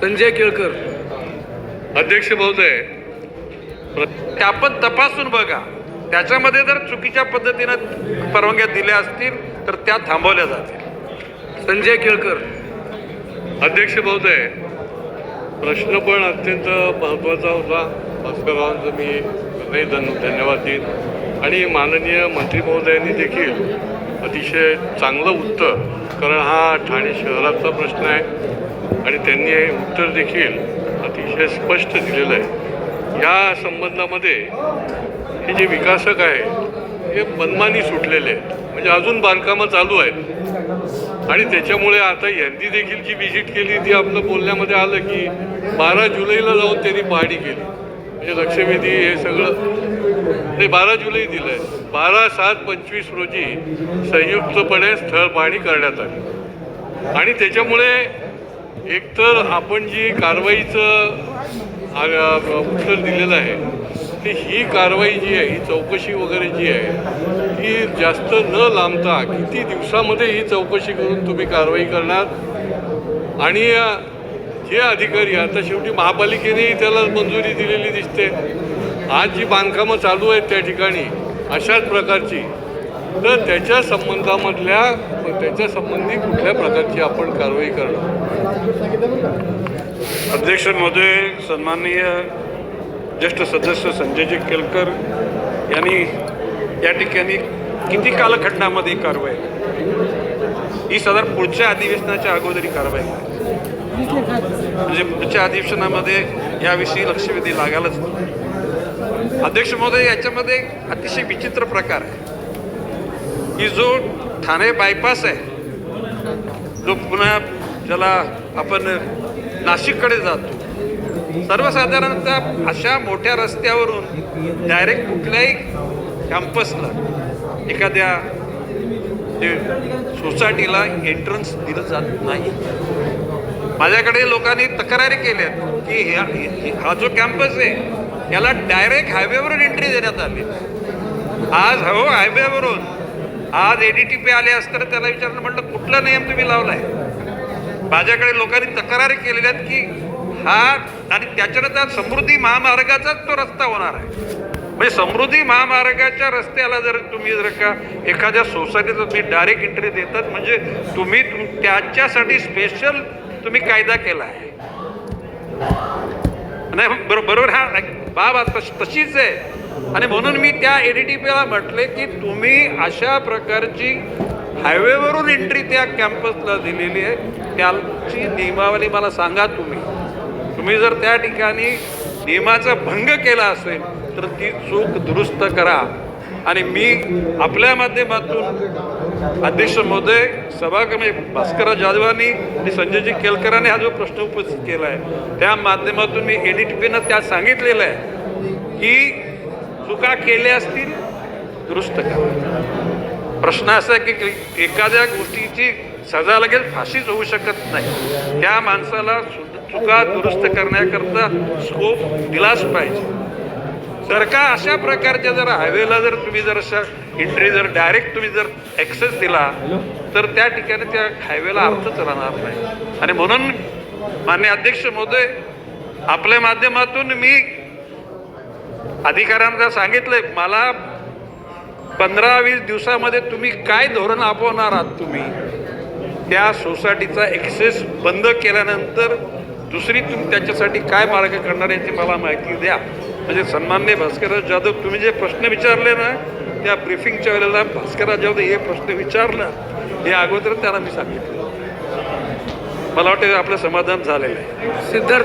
संजय केळकर. अध्यक्ष महोदय आपण तपासून बघा. त्याच्यामध्ये जर चुकीच्या पद्धतीनं परवानग्या दिल्या असतील तर त्या थांबवल्या जातील. संजय केळकर. अध्यक्ष महोदय प्रश्न पण अत्यंत महत्त्वाचा होता. भास्कररावांचं मी धन्यवाद देईन. आणि माननीय मंत्री महोदयांनी देखील अतिशय चांगलं उत्तर कारण हा ठाणे शहराचा प्रश्न आहे आणि त्यांनी हे उत्तर देखील अतिशय स्पष्ट दिलेलं आहे. या संबंधामध्ये हे जे विकासक आहे हे मनमानी सुटलेले आहेत. म्हणजे अजून बांधकामं चालू आहेत. आणि त्याच्यामुळे आता यांनी देखील जी व्हिजिट केली ती आपलं बोलण्यामध्ये आलं की बारा जुलैला जाऊन त्यांनी पाहणी केली. म्हणजे लक्षवेधी हे सगळं. ते बारा जुलै दिलं आहे बारा सात पंचवीस रोजी संयुक्तपणे स्थळ पाहणी करण्यात आली. आणि त्याच्यामुळे एकतर आपण जी कारवाईचं उत्तर दिलेलं आहे ती ही कारवाई जी आहे ही चौकशी वगैरे जी आहे ती जास्त न लांबता किती दिवसामध्ये ही चौकशी करून तुम्ही कारवाई करणार? आणि हे अधिकारी आता शेवटी महापालिकेनेही त्याला मंजुरी दिलेली दिसते. आज जी बांधकामं चालू आहेत त्या ठिकाणी अशाच प्रकारची तर त्याच्या संबंधामधल्या त्याच्या संबंधी कुठल्या प्रकारची आपण कारवाई करणार? अध्यक्ष महोदय सन्माननीय ज्येष्ठ सदस्य संजयजी केलकर यांनी या ठिकाणी किती कालखंडामध्ये कारवाई ही साधारण पुढच्या अधिवेशनाच्या अगोदरी कारवाई म्हणजे पुढच्या अधिवेशनामध्ये याविषयी लक्षवेधी लागायलाच अध्यक्ष महोदय याच्यामध्ये अतिशय विचित्र प्रकार आहे. की जो ठाणे बायपास आहे जो पुन्हा ज्याला आपण नाशिककडे जातो सर्वसाधारणतः अशा मोठ्या रस्त्यावरून डायरेक्ट कुठल्याही कॅम्पसला एखाद्या सोसायटीला एंट्रन्स दिलं जात नाही. माझ्याकडे लोकांनी तक्रारी केल्या की ह्या हे- हा जो कॅम्पस आहे याला डायरेक्ट हायवेवरून एंट्री देण्यात आली. आज हो हायवेवरून. आज एडीटीपी आले असतं त्याला विचारलं म्हटलं कुठला नियम तुम्ही लावला आहे माझ्याकडे लोकांनी तक्रारी केलेल्या आहेत की हा आणि त्याच्यानंतर समृद्धी महामार्गाचाच तो रस्ता होणार आहे. म्हणजे समृद्धी महामार्गाच्या रस्त्याला जर तुम्ही जर का एखाद्या सोसायटीत तुम्ही डायरेक्ट एंट्री देतात म्हणजे तुम्ही त्याच्यासाठी स्पेशल तुम्ही कायदा केला आहे. नाही बरोबर हा बाब आता तशीच आहे. आणि म्हणून मी त्या एडीटीपीला म्हटले की तुम्ही अशा प्रकारची हायवेवरून एंट्री त्या कॅम्पसला दिलेली आहे. त्याची नियमावली मला सांगा तुम्ही. तुम्ही जर त्या ठिकाणी नियमाचा भंग केला असेल तर ती चूक दुरुस्त करा. आणि मी आपल्या माध्यमातून अध्यक्ष महोदय सभाक्रमे म्हणजे भास्करराव जाधवांनी आणि संजयजी केलकरांनी हा जो प्रश्न उपस्थित केला आहे त्या माध्यमातून मी एडीटीपीनं त्या सांगितलेलं आहे की चुका केल्या असतील दुरुस्त करा. प्रश्न असा आहे की एखाद्या गोष्टीची सजा लगेच फाशीच होऊ शकत नाही. त्या माणसाला सु- चुका दुरुस्त करण्याकरता स्कोप दिलाच पाहिजे. जर का अशा प्रकारच्या जर हायवेला जर तुम्ही जर अशा एंट्री जर डायरेक्ट तुम्ही जर ॲक्सेस दिला तर त्या ठिकाणी त्या हायवेला अर्थच राहणार नाही. आणि म्हणून मान्य अध्यक्ष महोदय आपल्या माध्यमातून मी अधिकाऱ्यांना सांगितलंय मला पंधरा वीस दिवसामध्ये तुम्ही काय धोरण आपवणार आहात तुम्ही? त्या सोसायटीचा ॲक्सेस बंद केल्यानंतर दुसरी तुम्ही त्याच्यासाठी काय मार्ग करणार याची मला माहिती द्या. म्हणजे सन्मान्य भास्करराव जाधव तुम्ही जे प्रश्न विचारले ना त्या ब्रिफिंगच्या वेळेला भास्करराव जाधव हे प्रश्न विचारलं हे अगोदर त्याला मी सांगितलं. मला वाटतं आपलं समाधान झालेलं आहे. सिद्धार्थ